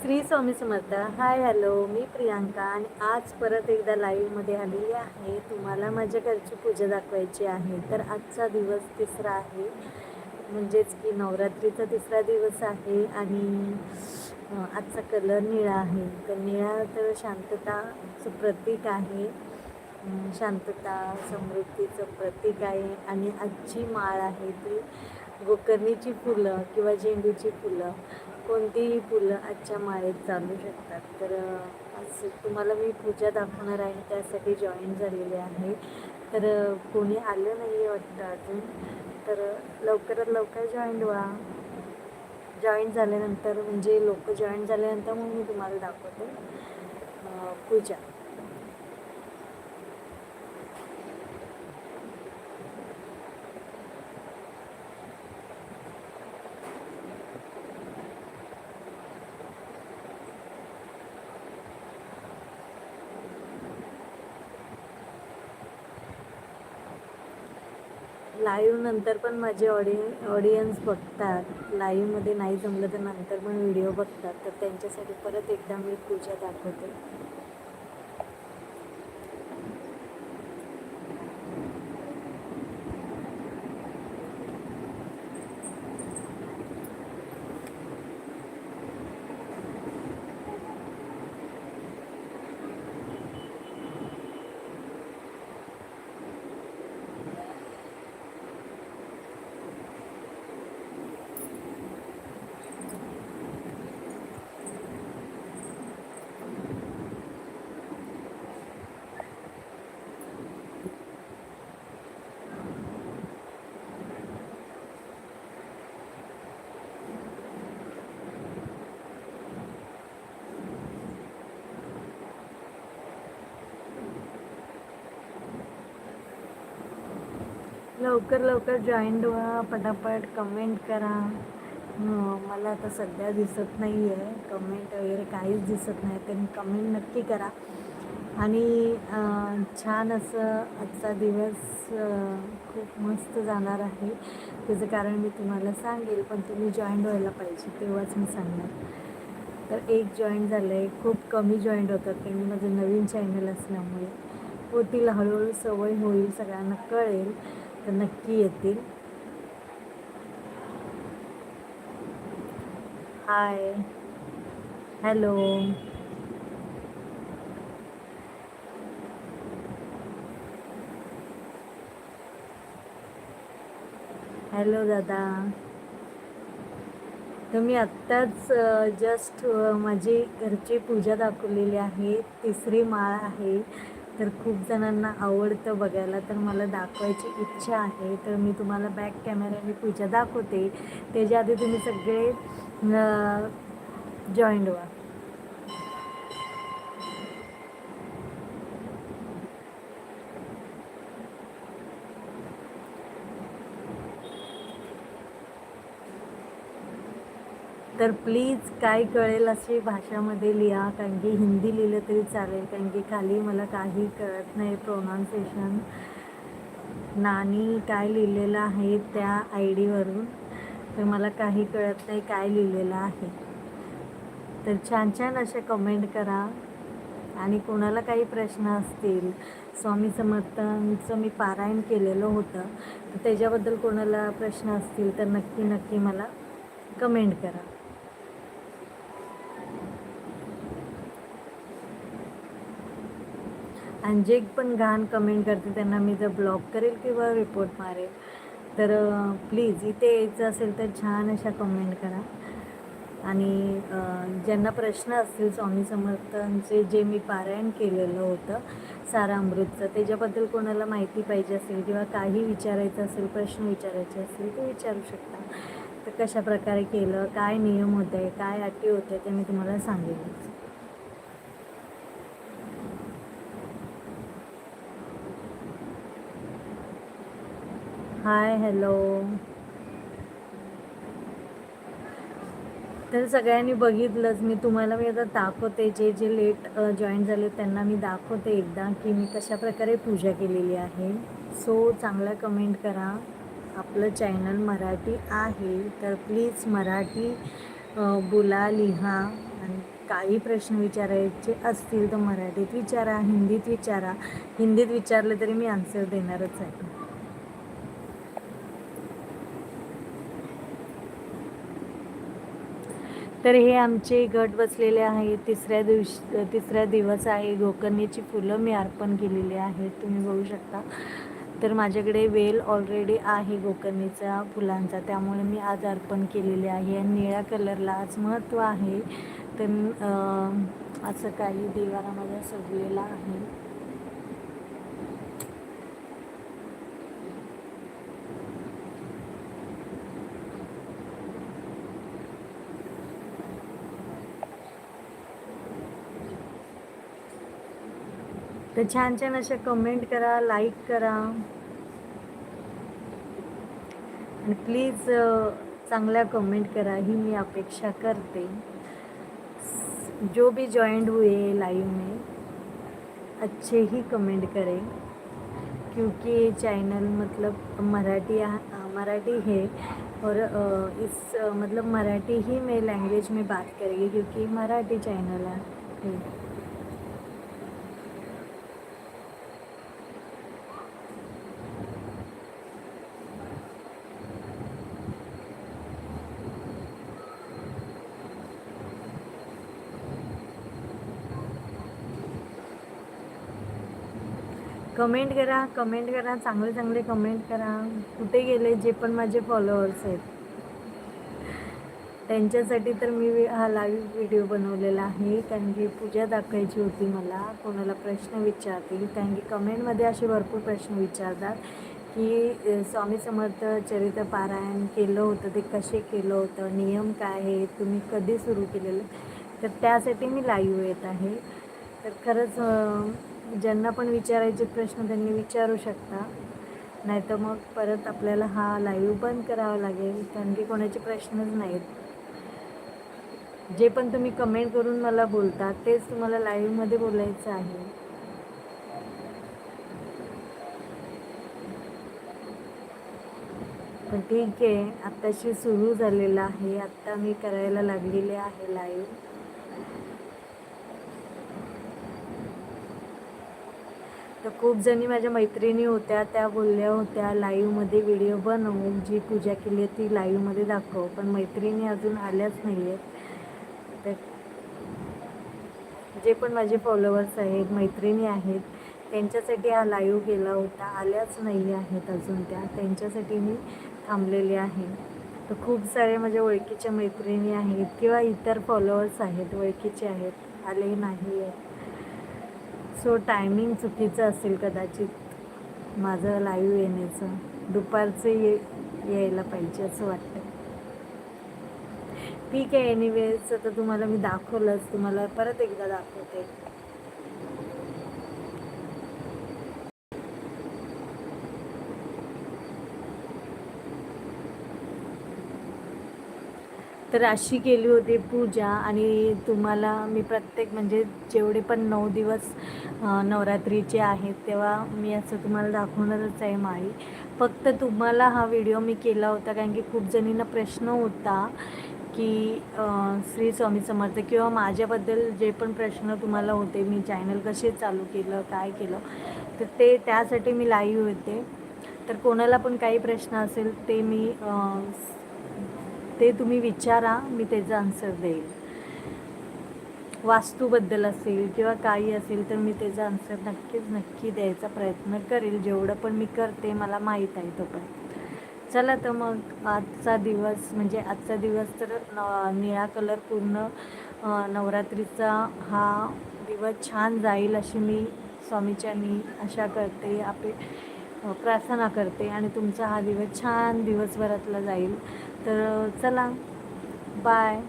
श्री स्वामी समर्थ. Hi hello. मी प्रियांका आणि आज परत एकदा लाईव्हमध्ये आलेली आहे. तुम्हाला माझ्या घरची पूजा दाखवायची आहे. तर आजचा दिवस तिसरा आहे. म्हणजेच की नवरात्रीचा तिसरा दिवस आहे आणि आजचा कलर निळा आहे. तर निळा तर शांतताचं प्रतीक आहे. शांतता समृद्धीचं प्रतीक आहे. आणि आजची माळ आहे ती गोकर्णीची फुलं किंवा झेंडूची फुलं. कोणतीही फुलं आजच्या माळेत चालू शकतात. तर आज तुम्हाला मी पूजा दाखवणार आहे. त्यासाठी जॉईन झालेले आहे. तर कोणी आलं नाही आहे वाटतं अजून. तर लवकरात लवकर जॉईन व्हा. जॉईन झाल्यानंतर म्हणजे लोक जॉईन झाल्यानंतर मग मी तुम्हाला दाखवते पूजा. लाईव्ह नंतर पण माझे ऑडि ऑडियन्स बघतात. लाईव्हमध्ये नाही जमलं तर नंतर पण व्हिडिओ बघतात. तर त्यांच्यासाठी परत एकदा मी पूजा दाखवते. लवकर लवकर जॉईंट व्हा पटापट कमेंट करा. मला आता सध्या दिसत नाही आहे कमेंट वगैरे काहीच दिसत नाही तर कमेंट नक्की करा. आणि छान असं आजचा दिवस खूप मस्त जाणार आहे. त्याचं कारण मी तुम्हाला सांगेल पण तुम्ही जॉईंट व्हायला पाहिजे तेव्हाच मी सांगणार. तर एक जॉईंट झालं आहे खूप कमी जॉईंट होतात कारण माझं नवीन चॅनल असल्यामुळे. होतील हळूहळू सवय होईल सगळ्यांना कळेल. तर नक्की येतील. हाय हॅलो हॅलो दादा. तुम्ही आत्ताच जस्ट माझी घरची पूजा दाखवलेली आहे. तिसरी माळ आहे. तर खूप जणांना आवडतं बघायला तर मला दाखवायची इच्छा आहे. तर मी तुम्हाला बॅक कॅमेऱ्याने पूजा दाखवते. त्याच्या आधी तुम्ही सगळे जॉईंट व्हा. तर प्लीज काय कळेल अशी भाषामध्ये लिहा कारण की हिंदी लिहिलं तरी चालेल कारण की खाली मला काही कळत नाही प्रोनाऊन्सिएशन नानी काय लिहिलेलं आहे त्या आय डीवरून तर मला काही कळत नाही काय लिहिलेलं आहे. तर छान छान असे कमेंट करा. आणि कोणाला काही प्रश्न असतील स्वामी समर्थांचं मी पारायण केलेलं होतं तर त्याच्याबद्दल कोणाला प्रश्न असतील तर नक्की नक्की मला कमेंट करा. आणि जे पण घाण कमेंट करते त्यांना मी जर ब्लॉक करेल किंवा रिपोर्ट मारेल तर प्लीज इथे यायचं असेल तर छान अशा कमेंट करा. आणि ज्यांना प्रश्न असतील स्वामी समर्थांचे जे मी पारायण केलेलं होतं सारामृतचं त्याच्याबद्दल कोणाला माहिती पाहिजे असेल किंवा काही विचारायचं असेल प्रश्न विचारायचे असेल ते विचारू शकता. तर कशा प्रकारे केलं काय नियम होते काय अटी होत्या ते मी तुम्हाला सांगेन हाय हॅलो. तर सगळ्यांनी बघितलंच मी तुम्हाला मी आता दाखवते जे जे लेट जॉईन झाले त्यांना मी दाखवते एकदा की मी कशा प्रकारे पूजा केलेली आहे. सो चांगला कमेंट करा. आपलं चॅनल मराठी आहे तर प्लीज मराठी बोला लिहा. आणि काही प्रश्न विचारायचे असतील तर मराठीत विचारा हिंदीत विचारा. हिंदीत विचारले तरी मी आन्सर देणारच आहे. तर हे आमचे गट बसलेले आहे तिसऱ्या दिवशी तिसऱ्या दिवस आहे. गोकर्णीची फुलं मी अर्पण केलेली आहेत. तुम्ही बघू शकता. तर माझ्याकडे वेल ऑलरेडी आहे गोकर्णीचा फुलांचा. त्यामुळे मी आज अर्पण केलेले आहे. आणि निळ्या कलरला आज महत्त्व आहे. तर असं काही देवाला माझ्या सजलेला आहे. तर छान छान अशा कमेंट करा लाईक करा. आणि प्लीज चांगल्या कमेंट करा ही मी अपेक्षा करते. जो भी जॉइंट हुए लाइव में अच्छे ही कमेंट करें. क्योंकि ये चैनल मतलब मराठी मराठी है और इस मतलब मराठी ही में लैंग्वेज में बात करेगी क्योंकि मराठी चैनल है। कमेंट करा कमेंट करा चांगले चांगले कमेंट करा. कुठे गेले जे पण माझे फॉलोअर्स आहेत? त्यांच्यासाठी तर मी हा लाईव्ह व्हिडिओ बनवलेला आहे. कारण की पूजा दाखवायची होती मला. कोणाला प्रश्न विचारतील. कारण की कमेंटमध्ये असे भरपूर प्रश्न विचारतात की स्वामी समर्थ चरित्र पारायण केलं होतं ते कसे केलं होतं नियम काय आहे तुम्ही कधी सुरू केलेलं? तर त्यासाठी मी लाईव्ह येत आहे. तर खरंच ज्यांना पण विचारायचे प्रश्न त्यांनी विचारू शकता. नाहीतर मग परत आपल्याला हा लाईव्ह बंद करावा लागेल कारण की कोणाचे प्रश्नच नाहीत. जे पण तुम्ही कमेंट करून मला बोलता तेच तुम्हाला लाईव्हमध्ये बोलायचं आहे. पण ठीक आहे आत्ताशी सुरू झालेलं आहे आत्ता मी करायला लागलेले आहे लाईव्ह तर खूप जणी माझ्या मैत्रिणी होत्या त्या बोलल्या होत्या लाईव्हमध्ये व्हिडिओ बनवू जी पूजा केली आहे ती लाईव्हमध्ये दाखव. पण मैत्रिणी अजून आल्याच नाही आहेत तर जे पण माझे फॉलोअर्स आहेत मैत्रिणी आहेत त्यांच्यासाठी हा लाईव्ह केला होता. आल्याच नाही आहेत अजून त्या. त्यांच्यासाठी मी थांबलेले आहे. तर खूप सारे माझ्या ओळखीच्या मैत्रिणी आहेत किंवा इतर फॉलोअर्स आहेत ओळखीचे आहेत आले नाही आहेत सो टायमिंग चुकीचं असेल कदाचित माझं लाईव्ह येण्याचं. दुपारचं ये यायला पाहिजे असं वाटतं ठीक आहे एनिवेज आता तुम्हाला मी दाखवलंच. तुम्हाला परत एकदा दाखवते. तर अशी केली होती पूजा आणि तुम्हाला मी प्रत्येक म्हणजे जेवढे पण नऊ दिवस नवरात्रीचे आहेत तेव्हा मी असं तुम्हाला दाखवणारच आहे माळी. फक्त तुम्हाला हा व्हिडिओ मी केला होता कारण की खूप जणींना प्रश्न होता की श्री स्वामी समर्थ किंवा माझ्याबद्दल जे पण प्रश्न तुम्हाला होते मी चॅनल कसे चालू केलं काय केलं तर ते त्यासाठी मी लाईव्ह होते. तर कोणाला पण काही प्रश्न असेल ते मी ते तुम्ही विचारा मी त्याचा आन्सर देईल. वास्तूबद्दल असेल किंवा काही असेल तर मी त्याचा आन्सर नक्कीच नक्की द्यायचा प्रयत्न करेल. जेवढं पण मी करते मला माहीत आहे तो पण चला तर मग आजचा दिवस म्हणजे आजचा दिवस तर न निळा कलर पूर्ण नवरात्रीचा हा दिवस छान जाईल अशी मी स्वामीच्यानी आशा करते. आपले प्रार्थना करते आणि तुमचा हा दिवस छान दिवसभरातला जाईल. तर चला बाय